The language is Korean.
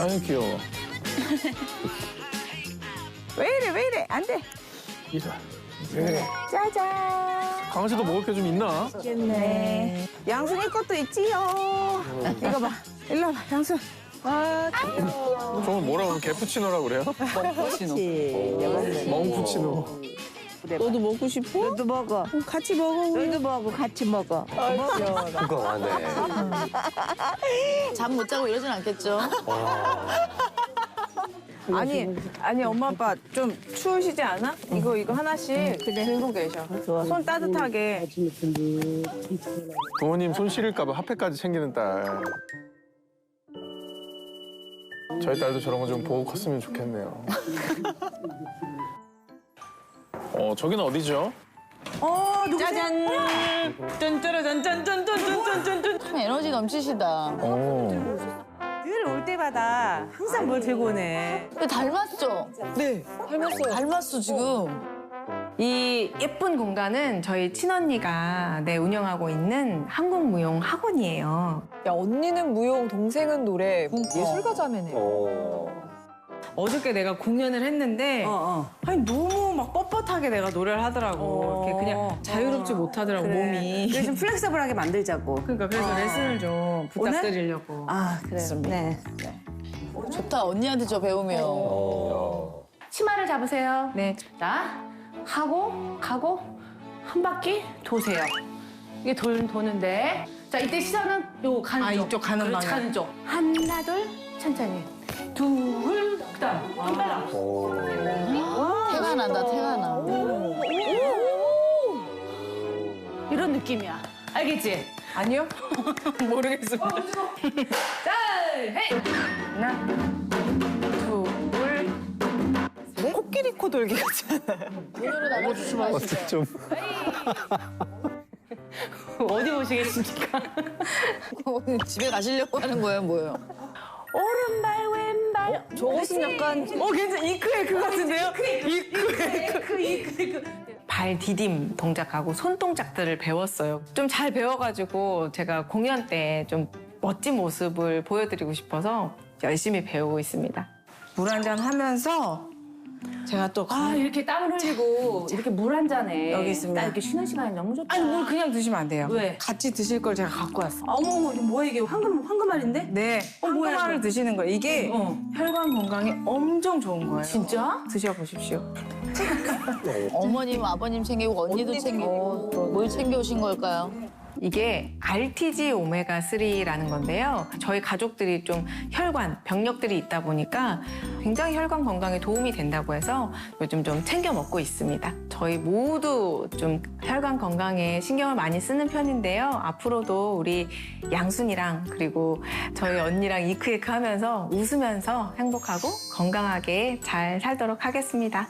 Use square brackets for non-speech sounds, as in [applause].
아유 귀여워. [laughs] 왜 이래 왜 이래 안 돼. 이래. 왜? 짜잔. 강아 씨도 먹을 게 좀 있나? 네. 양순이 것도 있지요. 이거 봐. 일로 와봐 양순. 아 저건 뭐라 그러면 개푸치노라고 그래요? 멍푸치노. 너도 먹고 싶어? 너도 먹어. 같이 먹어. 너도 먹어 같이 먹어. 건강하네. 잠못 자고 이러진 않겠죠? 아니 아니 엄마 아빠 좀 추우시지 않아? 이거 이거 하나씩 들고 계셔. 손 따뜻하게. 부모님 손 시릴까봐 핫팩까지 챙기는 딸. 저희 딸도 저런 거 좀 보고 컸으면 좋겠네요. [laughs] 어, 저기는 어디죠? 어 짜잔. 짠짜라짠짠짠짠짠짠짠. 참 에너지 넘치시다. 어. 늘 올 때마다 항상 뭘 들고 오네. 근데 닮았죠? 네. 닮았어요. 닮았어, 지금. 이 예쁜 공간은 저희 친언니가 네, 운영하고 있는 한국무용 학원이에요. 야 언니는 무용, 동생은 노래, 그러니까. 예술가 자매네. 어. 어저께 내가 공연을 했는데 아니 너무 막 뻣뻣하게 내가 노래를 하더라고. 이렇게 그냥 자유롭지 못하더라고 몸이. 그래 좀 플렉서블하게 만들자고. 그러니까 그래서 레슨을 좀 부탁드리려고. 아, 그래. 네. 좋다, 언니한테 저 배우면. 어. 치마를 잡으세요. 네. 자, 하고 가고 한 바퀴 도세요. 이게 돌 도는데 자 이때 시선은 요 가는 아, 쪽. 이쪽 가는 그렇지, 방향. 가는 쪽. 하나 둘 천천히. 둘 그다음 한 어. 태가 난다, 태가 나. 이런 느낌이야. 알겠지? 아니요? [laughs] 모르겠습니다. 자, 헤이! 하나, 둘, 코끼리 코 돌기 같지 않아요? 눈으로 나가주지 마시죠. 좀. 어디 보시겠습니까? [laughs] 집에 가시려고 하는 거예요, 뭐예요? 오른발, 왼발. 저것은 약간 어, 괜찮아. 이크의 그 같은데요? 이크의 그, 이크의 그. 발 디딤 동작하고 손 동작들을 배웠어요. 좀 잘 배워가지고 제가 공연 때 좀 멋진 모습을 보여드리고 싶어서 열심히 배우고 있습니다. 물 한 잔 하면서 제가 또 아, 이렇게 땀을 흘리고 이렇게 물 한 잔에 여기 있습니다. 딱 이렇게 쉬는 시간이 너무 좋다. 아니 물 그냥 드시면 안 돼요. 왜? 같이 드실 걸 제가 갖고 왔어 요. 어머, 이게 뭐야 이게 황금 황금알인데? 네, 뭐야, 한국말을 이거? 드시는 거예요. 이게 어. 혈관 건강에 엄청 좋은 거예요. 진짜? 드셔보십시오. 어머님, 아버님 챙기고 언니도 챙기고 뭘 챙겨오신 걸까요? 이게 RTG 오메가 3라는 건데요. 저희 가족들이 좀 혈관 병력들이 있다 보니까 굉장히 혈관 건강에 도움이 된다고 해서 요즘 좀 챙겨 먹고 있습니다. 저희 모두 좀 혈관 건강에 신경을 많이 쓰는 편인데요. 앞으로도 우리 양순이랑 그리고 저희 언니랑 이크이크 하면서 웃으면서 행복하고 건강하게 잘 살도록 하겠습니다.